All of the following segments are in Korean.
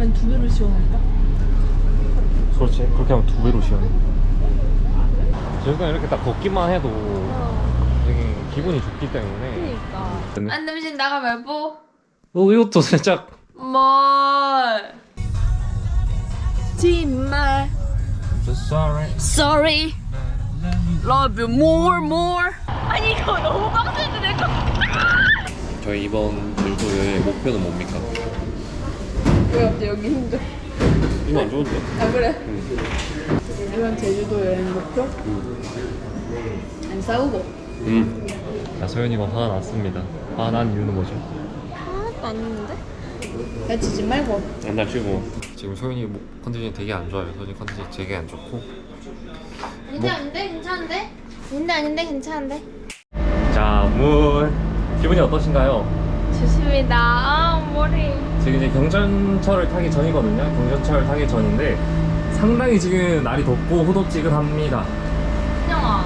하면 두 배로 시원할까? 그렇지 그렇게 하면 두 배로 시원해 저희가 이렇게 딱 걷기만 해도 되게 기분이 좋기 때문에 그니까. 안 냄새 나가 말보. 어 이것도 살짝 뭘? 정말. sorry Sorry. Love you more more. 아니 이거 너무 빡센데 내가. 저희 이번 들도 여행 목표는 뭡니까? 왜 갑자기 여기 힘들어? 이거 안 좋은데? 아 그래? 이번 제주도 여행 목표? 안 싸우고. 음. 자 소연이가 화가 났습니다 화가 난 이유는 뭐죠? 하나도 안 했는데? 다치지 말고. 안날 치고 지금 소연이 목 컨디션이 되게 안 좋아요 소연이 컨디션이 되게 안 좋고 괜찮은데? 괜찮은데? 근데 아닌데 괜찮은데? 자문 기분이 어떠신가요? 좋습니다. 아 지금 이제 경전철을 타기 전이거든요. 경전철 타기 전인데 상당히 지금 날이 덥고 후덥지근합니다. 형아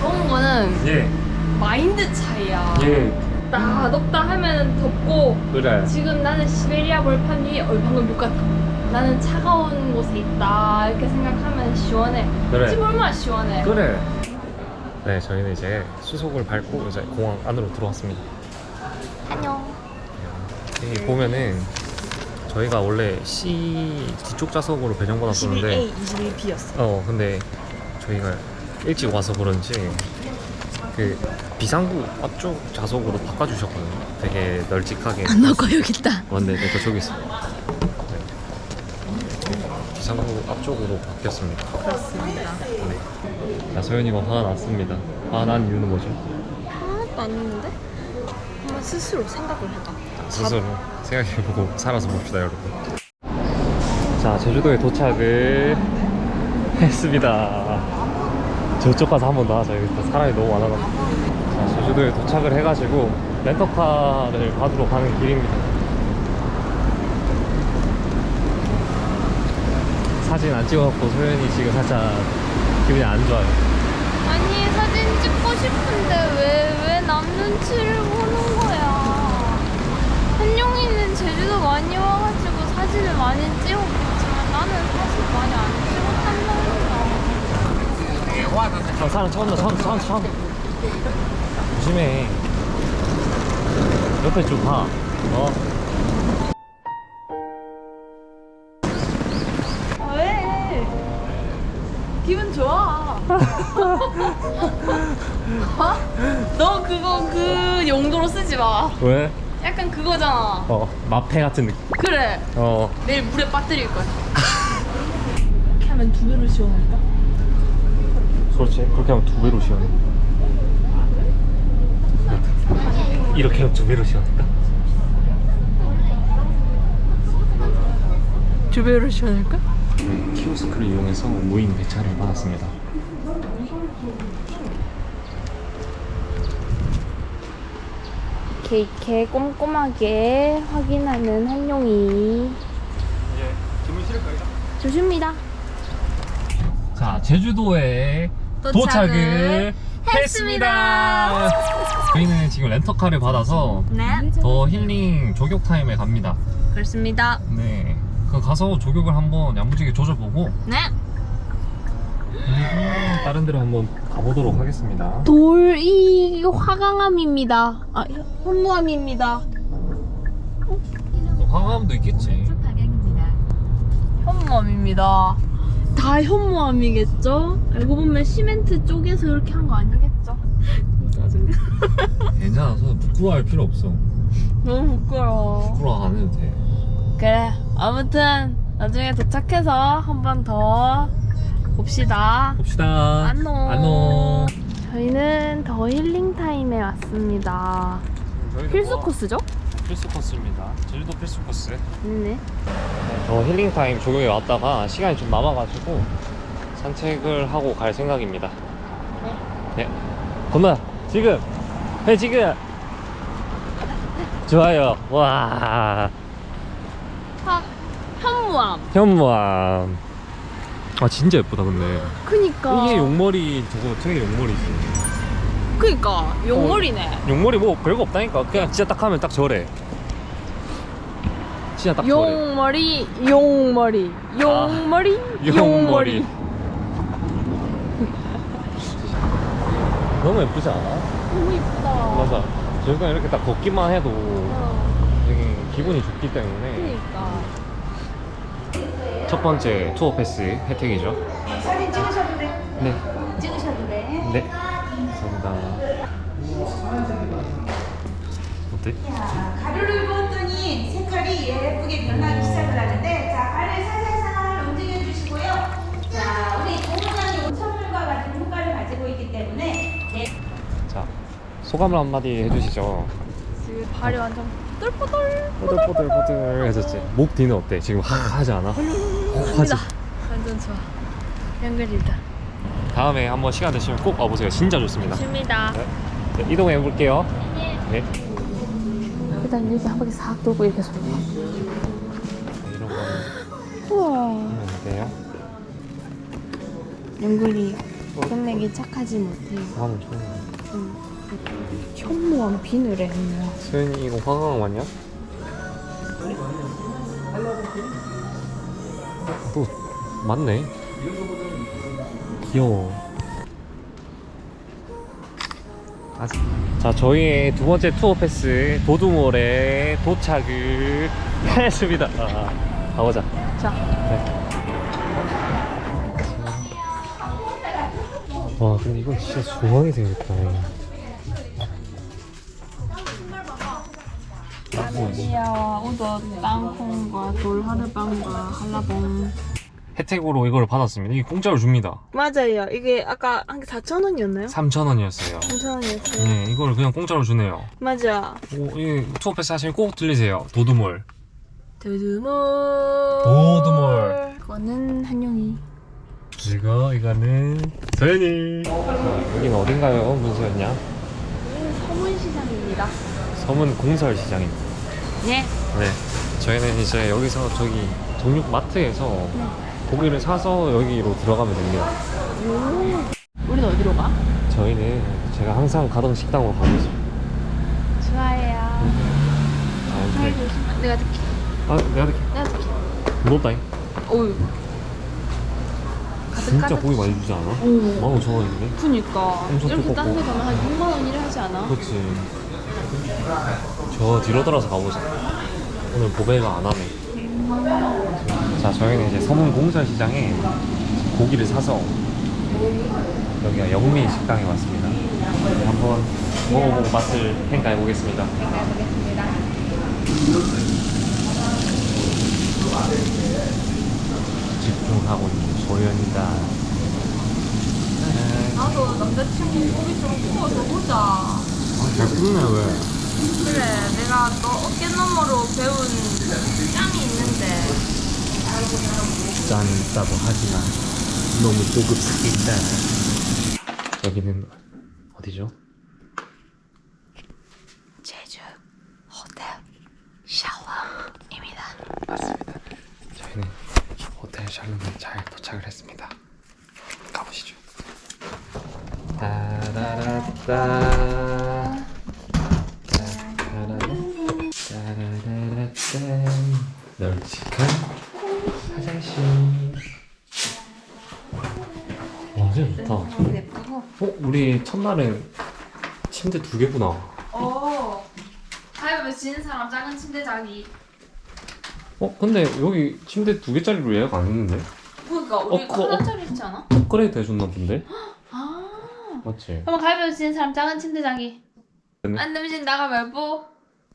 더운 거는 예, 마인드 차이야. 예, 덥다 덥다 하면 덥고 그래. 지금 나는 시베리아 벌판 위에 어 방금 욕 같아. 나는 차가운 곳에 있다 이렇게 생각하면 시원해. 그래. 지금 얼마나 시원해. 그래. 네, 저희는 이제 수속을 밟고 이제 공항 안으로 들어왔습니다. 안녕. 여기 보면은 저희가 원래 C 뒤쪽 좌석으로 배정받았었는데 21B였어. 어 근데 저희가 일찍 와서 그런지 그 비상구 앞쪽 좌석으로 바꿔주셨거든요. 되게 널찍하게. 안거 여기 있다. 맞네, 내거 저기 있어. 네. 비상구 앞쪽으로 바뀌었습니다. 그렇습니다. 네. 자, 소연이가 화가 났습니다. 화가 난 이유는 뭐죠? 하나도 안 했는데? 한번 스스로 생각을 해봐. 스스로 생각해보고 살아서 봅시다, 여러분. 자, 제주도에 도착을 했습니다. 저쪽 가서 한 번 더 하자. 여기 다 사람이 너무 많아가지고. 자, 제주도에 도착을 해가지고 렌터카를 받으러 가는 길입니다. 사진 안 찍어갖고 소연이 지금 살짝 기분이 안 좋아요. 아니 사진 찍고 싶은데 왜 왜 남 눈치를 보는 거야? 한용이는 제주도 많이 와가지고 사진을 많이 찍었겠지만 나는 사실 많이 안 저 사람 처음 나 처음 처음 처음 조심해 옆에 좀 봐. 어? 아, 왜? 기분 좋아. 어? 너 그거 그 용도로 쓰지 마. 왜? 약간 그거잖아. 어 마페 같은 느낌. 그래. 어 내일 물에 빠뜨릴 거야. 이렇게 하면 두 배로 시원할까? 그렇지 그렇게 하면 두 배로 시원해. 이렇게 하면 두 배로 시원할까? 두 배로 시원할까? 키오스크를 이용해서 무인 배차를 받았습니다. 이렇게, 이렇게 꼼꼼하게 확인하는 한용이 이제 주문 실을까요? 좋습니다. 자 제주도에 도착을 도착을 했습니다. 저희는 지금 렌터카를 받아서 네, 더 힐링 조격 타임에 갑니다. 그렇습니다. 네. 그 가서 조격을 한번 야무지게 조져보고 네. 그리고 다른 데로 한번 가보도록 하겠습니다. 돌이 화강암입니다. 아, 현무암입니다. 황함도 있겠지. 현무암입니다. 다 현무암이겠죠? 알고 보면 시멘트 쪽에서 이렇게 한 거 아니겠죠? 짜증나. 괜찮아. 서 부끄러워할 필요 없어. 너무 부끄러워. 부끄러워 안 해도 돼. 그래. 아무튼 나중에 도착해서 한 번 더 봅시다. 봅시다. 안녕. 안녕. 저희는 더 힐링 타임에 왔습니다. 필수 코스죠? 필수 코스입니다. 제주도 필수 코스. 네. 저 힐링 타임 조경에 왔다가 시간이 좀 남아가지고 산책을 하고 갈 생각입니다. 네. 건너야 지금 해 지금 좋아요. 와화 현무암. 현무암. 아 진짜 예쁘다 근데. 그니까. 이게 용머리 저거 저게 용머리지. 그니까 용머리네. 용머리 뭐 별거 없다니까. 그냥 진짜 딱 하면 딱 저래. 진짜 딱 저래. 용머리 용머리 용머리 용머리. 너무 예쁘지 않아? 너무 이쁘다 맞아. 저희가 이렇게 딱 걷기만 해도 어, 되게 기분이 좋기 때문에 그러니까 첫 번째 투어 패스 혜택이죠. 사진 찍으셔도 돼. 네. 찍으셔도 돼. 네. 어때? 자, 가루를 부었더니 색깔이 예쁘게 변하기 시작을 하는데 자, 발을 살살살 움직여 주시고요. 자, 우리 고문장이 선물과 같은 효과를 가지고 있기 때문에 네. 자, 소감을 한마디 해주시죠. 지금 발이 완전 뽀들뽀들 뽀들뽀들뽀들 해졌지. 목 뒤는 어때? 지금 하, 하지 않아? 하지. 합니다 완전 좋아 연결이다 다음에 한번 시간 되시면 꼭 와보세요. 진짜 좋습니다. 좋습니다 네. 네, 이동해 볼게요. 네. 일단 이렇게 한 바퀴 싹 돌고 이렇게 소리 이런 거 우와 하면 돼요. 연결이 끝내기 착하지 못해 다음은 좋은 응. 현무암 비늘에 했네 수현이 이거 화강 맞냐? 또 맞네. 귀여워. 자, 저희의 두 번째 투어 패스 도두몰에 도착을 했습니다. 아, 가보자. 자 네. 와, 근데 이건 진짜 조망이 생겼다. 마리아와 우덧 땅콩과 돌 하르빵과 한라봉 혜택으로 이걸 받았습니다. 이게 공짜로 줍니다. 맞아요 이게 아까 한 개 4,000원이었나요? 3,000원이었어요. 3,000원이었어요 네, 이걸 그냥 공짜로 주네요. 맞아 오, 이 투어 패스 하시면 꼭 들리세요. 도드몰. 도드몰 도드몰. 그거는 한용이 그리고 이거는 서연이. 여기는 어딘가요, 문서연냐? 서문시장입니다 서문 공설시장입니다. 네 네. 저희는 이제 여기서 저기 정육 마트에서 고기를 사서 여기로 들어가면 됩니다. 우리는 어디로 가? 저희는 제가 항상 가던 식당으로 가고 있습니다. 좋아해요 아, 잘. 조심 내가 듣게 아, 내가 이렇게 내가 듣게 무겁다잉. 어휴 진짜 가득 고기 많이 주지 않아? 오 15,000원인데? 그니까 엄청 이렇게 두껍고. 딴데 가면 한 6만 원이라 하지 않아? 그렇지. 저 뒤로 돌아서 가보자. 오늘 보배가 안 하네. 자, 저희는 이제 서문 공설시장에 고기를 사서 여기가 영미 식당에 왔습니다. 한번 먹어보고 맛을 평가해 보겠습니다. 집중하고 있는 소연이다. 나도 남자친구 고기 좀 구워서 보자 아, 잘 굽네, 왜? 그래 내가 너 어깨 너머로 배운 짱이 있는데 짠 있다고 하지만 너무 고급스럽다. 여기는 어디죠? 제주 호텔 샤워입니다 맞습니다. 저희는 호텔 샬롬에 잘 도착을 했습니다. 가보시죠. 따라라따 따라라따 널찍한 우리 첫날은 침대 두 개구나 어 가위바위보 지는 사람 작은 침대 자기 어? 근데 여기 침대 두 개짜리로 예약 안 했는데? 그러니까 우리 어, 그거- 하나짜리 했지 않아? 업그레이드 해줬나 본데? 아 맞지? 그럼 가위바위보 지는 사람 작은 침대 자기 네. 안 되면 나가 말보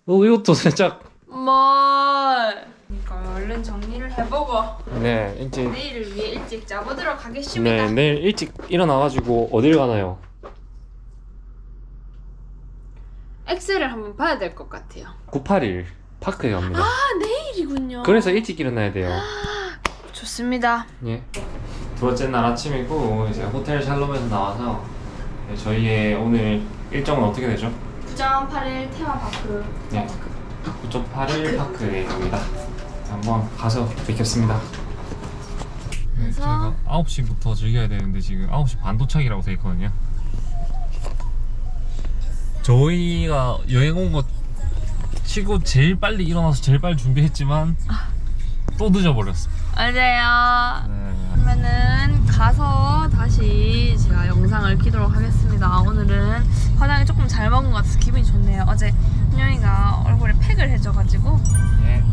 어 이것도 살짝 뭘? 그러니까 얼른 정리를 해보고 네 일찍. 내일을 위해 일찍 자보도록 하겠습니다. 네 내일 일찍 일어나가지고 어딜 가나요? 엑셀을 한번 봐야 될 것 같아요. 981 파크에 갑니다. 아 내일이군요. 그래서 일찍 일어나야 돼요. 좋습니다. 예. 두 번째 날 아침이고 이제 호텔 샬롬에서 나와서 네, 저희의 오늘 일정은 어떻게 되죠? 9.81 테마파크. 네. 9.81 파크에 갑니다 한번 가서 뵙겠습니다 그래서 저희가 9시부터 즐겨야 되는데 지금 9시 반 도착이라고 돼 있거든요. 저희가 여행 온거 쉬고 제일 빨리 일어나서 제일 빨리 준비했지만 또 늦어버렸어. 맞아요. 네. 그러면은 가서 다시 제가 영상을 키도록 하겠습니다. 오늘은 화장이 조금 잘 먹은 것 같아서 기분이 좋네요. 어제 현영이가 얼굴에 팩을 해줘가지고 예.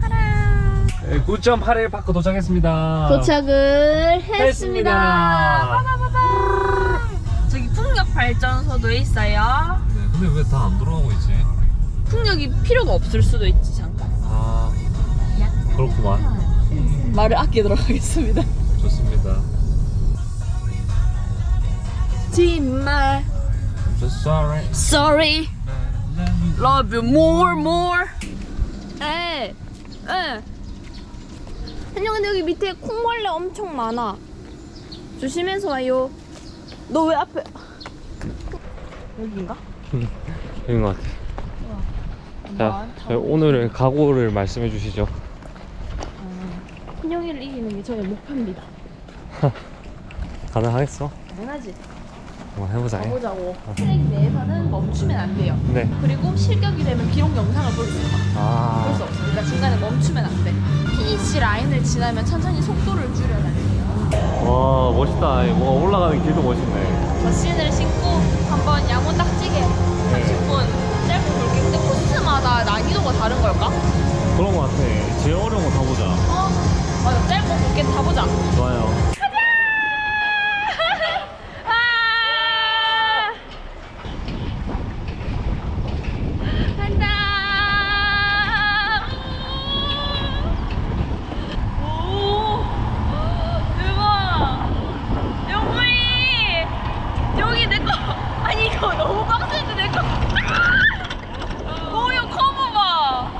파랑 9.81 파크 도착했습니다. 도착을 했습니다. 빠바바바. 저기 풍력 발전소도 있어요. 네, 근데 왜 다 안 돌아오고 있지? 풍력이 필요가 없을 수도 있지 잠깐. 아, 그렇구만. 말을 아끼도록 하겠습니다. 좋습니다. 정말 Just sorry. sorry. Love you more, more. 에, 에. 한영 근데 여기 밑에 콩벌레 엄청 많아. 조심해서 와요. 너 왜 앞에? 여기인가? 여긴 것 같아. 자, 저희 오늘의 각오를 말씀해 주시죠. 한영이를 이기는 게 저의 목표입니다. 가능하겠어? 당연하지. 한번 해보자. 가보자고. 트랙 내에서는 멈추면 안 돼요. 네. 그리고 실격이 되면 기록 영상을 볼 수 있어. 볼 수 아, 없어. 그러니까 중간에 멈추면 안 돼. 피니시 라인을 지나면 천천히 속도를 줄여야 돼요. 와, 멋있다. 뭔가 올라가는 길도 멋있네. 저 신을 신고 한번 야무딱지게 30분 짧고 굵게 근데 코스마다 난이도가 다른 걸까? 그런 것 같아. 제일 어려운 거 가보자. 어? 맞아 짧고 굵게 타보자 좋아요. 아! 간다 오 대박 영구이 여기 내거 아니 이거 너무 빡센데 내거 오 이거 커브 봐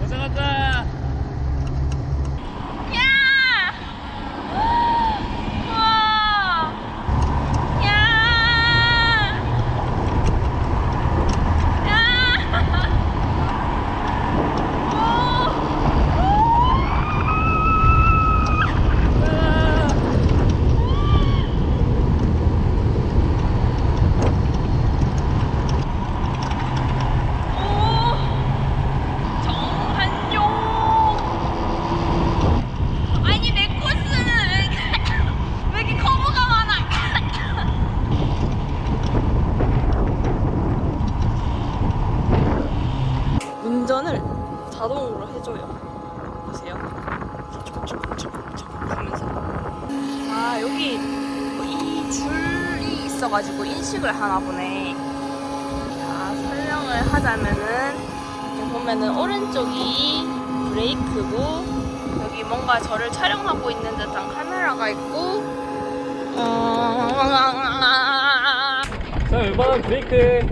가자, 가자. 야! 와! 야! 야! 오! 오! 정한용! 아니 내 코스는 왜, 이렇게- 왜 이렇게 커브가 많아? 운전을 자동으로 해줘요. 보세요. 촉촉촉촉촉 하면서. 아 여기 뭐이 줄이 인식을 하나 보네. 자 설명을 하자면은 여기 보면은 오른쪽이 브레이크고 여기 뭔가 저를 촬영하고 있는 듯한 카메라가 있고 어... 자, 왼발 브레이크.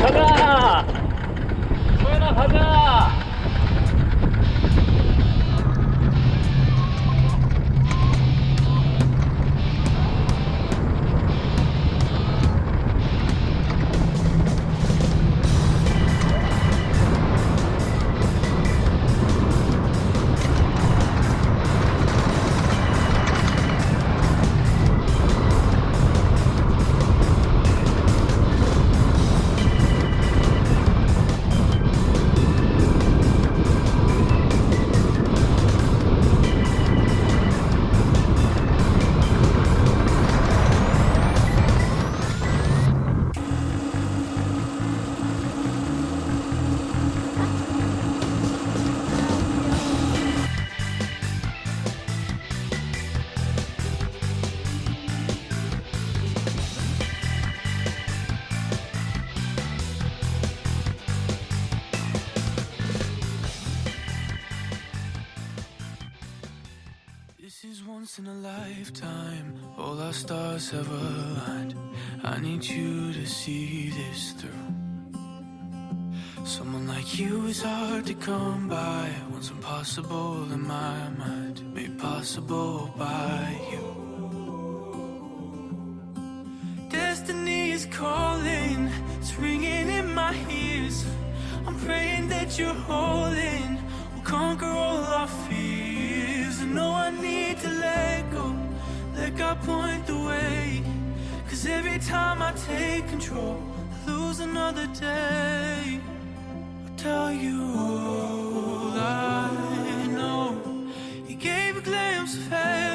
가자! 소연아, 가자! Need you to see this through. Someone like you is hard to come by. Once impossible in my mind, made possible by you. Destiny is calling, it's ringing in my ears. I'm praying that you're holding, will conquer all our fears. I know I need to let go, let God point the way. Cause every time I take control, I lose another day. I'll tell you all I know. You gave a glimpse of heaven.